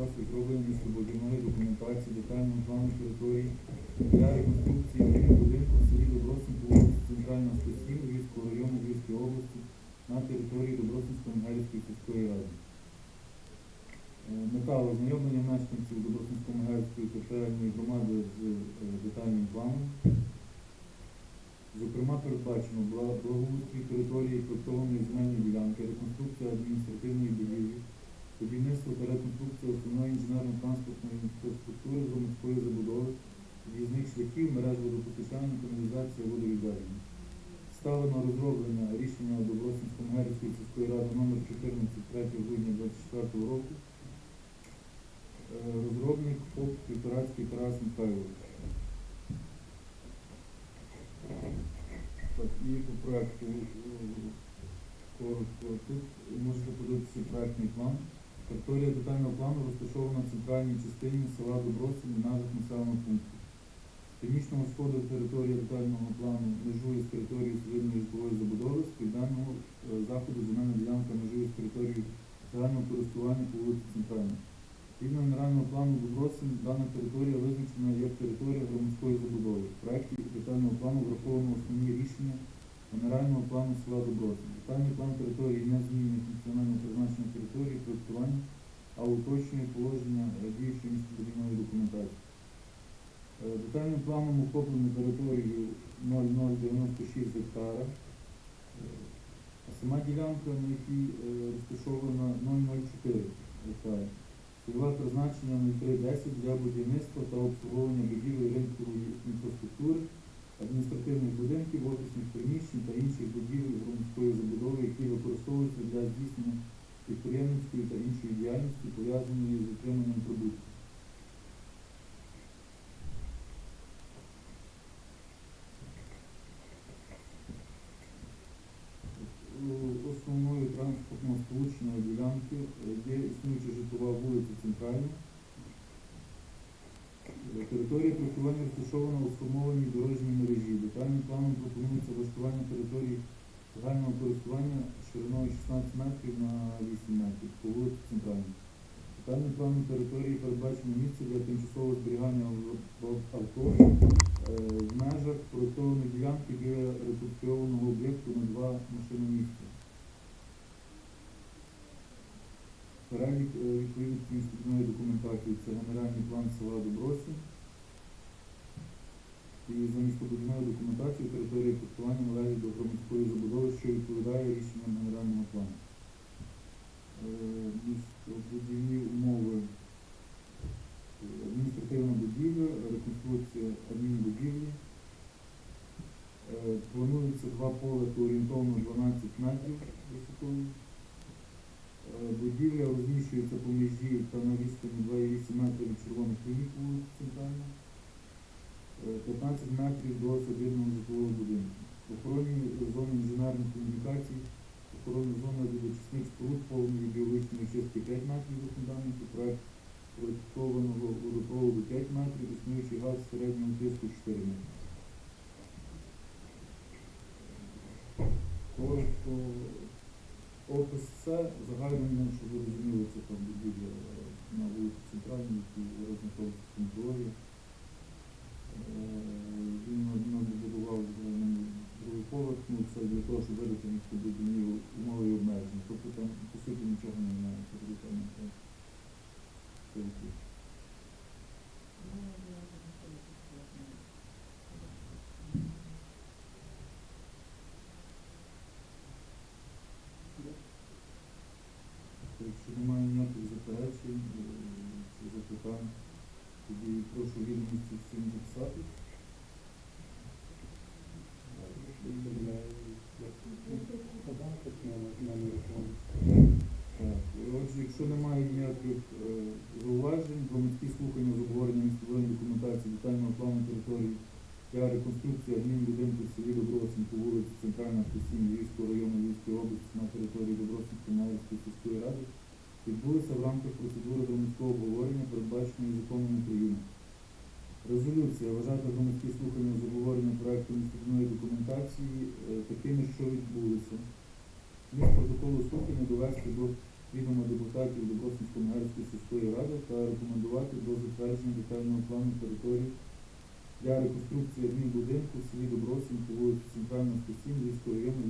час розроблення містобудівної документації детального плану території для реконструкції зміни будинку в селі Добросин вулиці Центральна 107 Львівського району Львівської області на території Добросинської Мегерівської сільської ради. Е, Мета ознайомлення мешканців Добросинської Мегерівської територіальної громади з е, детальним планом. Зокрема, передбачено бла- благоустрій території проектованої земельної ділянки, реконструкція адміністративної будівлі, будівництво та реконструкція основної інженерно-транспортної інфраструктури громадської забудови, в'їзних шляхів, мереж водопостачання, каналізація, водовідведення. Ставлено розроблення рішення Добросинсько-Мегерівської сільської ради номер 14 3 грудня 2024 року. Е, Розробник ФОП Півторацький Тарас Михайлович. Так, і по проекту е, коротко. Тут можете подивитися проектний план. Територія детального плану розташована в центральній частині села Добросин в межах населеного пункту. Північного сходу територія детального плану межує з територією цивільної житлової забудови, з південного е, заходу земельна ділянка межує з територією загального користування по вулиці Центральна. Згідно генерального плану Добросин, дана територія визначена як територія громадської забудови. В проекті детального плану враховано основні рішення генерального плану села Добросин. Детальний план території не змінює функціональне призначення території, проектування, а уточнює положення е, діючої містобудівної документації. Детальним планом охоплено територію 0096 гектара, Е, а сама ділянка, на якій е, розташована 004 гектара. Цільове призначення 0310 для будівництва та обслуговування будівель ринкової інфраструктури, адміністративних будинків, офісних приміщень та інших будівель громадської забудови, які використовуються для здійснення підприємницької та іншої діяльності, пов'язаної з отриманням продуктів. Центральна. Е, Територія проектування розташована у сформованій дорожній мережі. Детальним планом пропонується влаштування території загального користування шириною 16 метрів на 8 метрів по вулиці Центральній. Детальним планом території передбачено місце для тимчасового зберігання ав- ав- авто е, в межах проєктованої ділянки біля реконструйованого об'єкту на два машиномісця. Перелік е, містобудівної документації це генеральний план села Добросі. І за містобудівною документацією територія користування належить до громадської забудови, що відповідає рішенням генерального плану. Е, Містобудівні умови е, адміністративна будівля, реконструкція адмінбудівлі. Е, Планується два поверхи орієнтовно 12 метрів висотою. Е, Будівля розміщується по межі та на відстані 2,8 метрів червоних ліній вулиці Центральна. Е, 15 метрів до садибного житлового будинку. Охоронні зони інженерних комунікацій, охоронна зона від очисних споруд повної біологічної очистки 5 метрів до фундаменту, проект проєктованого водопроводу 5 метрів, існуючий газ середнього тиску 4 метри. Опис це загальному, щоб ви розуміли, це там будівля е, на вулиці Центральній, в контролі. Е, Він набудував другий поверх, ну це для того, щоб видати містобудівні умови і обмеження. Тобто там по суті нічого не міняється. буде там, там, тільки. Якщо немає ніяких заперечень е, запитань, тоді прошу відомості всім записати. Так, Отже, якщо немає ніяких е, зауважень, громадські слухання з обговорення містобудівної документації детального плану території для реконструкції адмінбудинку в селі Добросин по вулиці Центральна 107 Львівського району Львівської області на території Добросинської Майської сільської ради відбулися в рамках процедури громадського обговорення, передбаченої законом України. Резолюція вважати громадські слухання з обговорення проекту містобудівної документації е, такими, що відбулися. Міст протоколу слухання довести до відома депутатів Добросинської Нагерської сільської ради та рекомендувати до затвердження детального плану території для реконструкції адмінбудинку в селі Добросінь по вулиці Центральна 107 Львівського району